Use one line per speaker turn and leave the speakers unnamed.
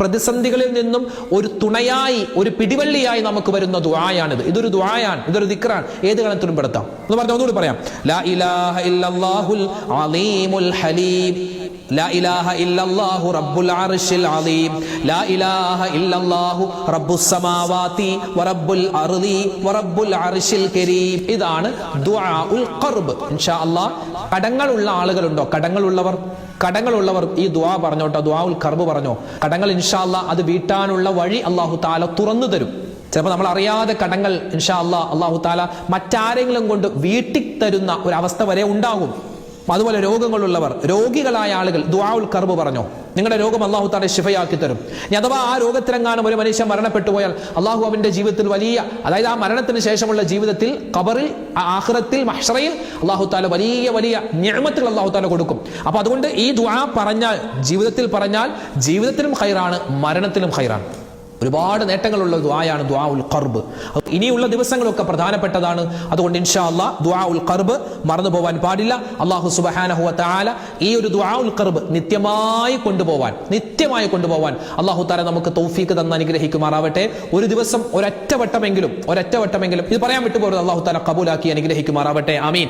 പ്രതിസന്ധികളിൽ നിന്നും ഒരു തുണയായി ഒരു പിടിവള്ളിയായി നമുക്ക് വരുന്ന ദുആയാണിത് ഇതൊരു ദുആയാണ് ഇതൊരു ദിക്റാണ് ഏത് കാലത്തിലും പെടുത്താം എന്ന് പറഞ്ഞ ഒന്നുകൂടി പറയാം ലാ ഇലാഹ ഇല്ലല്ലാഹുൽ അലീമുൽ ഹലീം لا إله إلا الله رب العرش العظيم لا إله إلا الله رب السماوات ورب الأرض ورب العرش الكريم ഇതാണ് ദുആഉൽ ഖർബ് ഇൻഷാ അല്ലാഹ് കടങ്ങളുള്ള ആളുകളുണ്ടോ കടങ്ങളുള്ളവർ കടങ്ങളുള്ളവർ ഈ ദുആ പറഞ്ഞോട്ടോ ദ്വാ ഉൽ കർബ് പറഞ്ഞോ. കടങ്ങൾ ഇൻഷാല്ല അത് വീട്ടാനുള്ള വഴി അള്ളാഹു താല തുറന്നു തരും. ചിലപ്പോൾ നമ്മൾ അറിയാതെ കടങ്ങൾ ഇൻഷാ അള്ളാഹു തആല മറ്റാരെങ്കിലും കൊണ്ട് വീട്ടിൽ തരുന്ന ഒരു അവസ്ഥ വരെ ഉണ്ടാകും. അതുപോലെ രോഗങ്ങളുള്ളവർ രോഗികളായ ആളുകൾ ദുആഉൽ കർബ് പറഞ്ഞു. നിങ്ങളുടെ രോഗം അള്ളാഹു താലെ ശിഫയാക്കി തരും. ഇനി അഥവാ ആ രോഗത്തിലെങ്ങാനും ഒരു മനുഷ്യൻ മരണപ്പെട്ടു പോയാൽ അള്ളാഹു അവന്റെ ജീവിതത്തിൽ വലിയ അതായത് ആ മരണത്തിന് ശേഷമുള്ള ജീവിതത്തിൽ കബറിൽ ആഹ്റത്തിൽ മഹ്റയിൽ അള്ളാഹു താല വലിയ വലിയ ഞാമത്തുകൾ അള്ളാഹു താല കൊടുക്കും. അപ്പൊ അതുകൊണ്ട് ഈ ദുആ പറഞ്ഞാൽ ജീവിതത്തിൽ പറഞ്ഞാൽ ജീവിതത്തിലും ഹൈറാണ് മരണത്തിലും ഹൈറാണ് ഒരുപാട് നേട്ടങ്ങളുള്ള ദ്വായാണ് ദ്വാ ഉൽ കർബ് ഇനിയുള്ള ദിവസങ്ങളൊക്കെ പ്രധാനപ്പെട്ടതാണ്. അതുകൊണ്ട് ഇൻഷാ അല്ലാ ദ്വാ ഉൽ കർബ് മറന്നു പോവാൻ പാടില്ല. അള്ളാഹു തആല ഈ ഒരു ദ്വാ ഉൽ കർബ് നിത്യമായി കൊണ്ടുപോവാൻ നിത്യമായി കൊണ്ടുപോവാൻ അള്ളാഹു താല നമുക്ക് തൗഫീക്ക് തന്ന അനുഗ്രഹിക്കുമാറാവട്ടെ. ഒരു ദിവസം ഒരൊറ്റവട്ടമെങ്കിലും ഒരൊറ്റവട്ടമെങ്കിലും ഒരൊറ്റ വട്ടമെങ്കിലും ഇത് പറയാൻ വിട്ടുപോകരുത് അള്ളാഹു താല കബൂലാക്കി അനുഗ്രഹിക്കുമാറാവട്ടെ. ആമീൻ.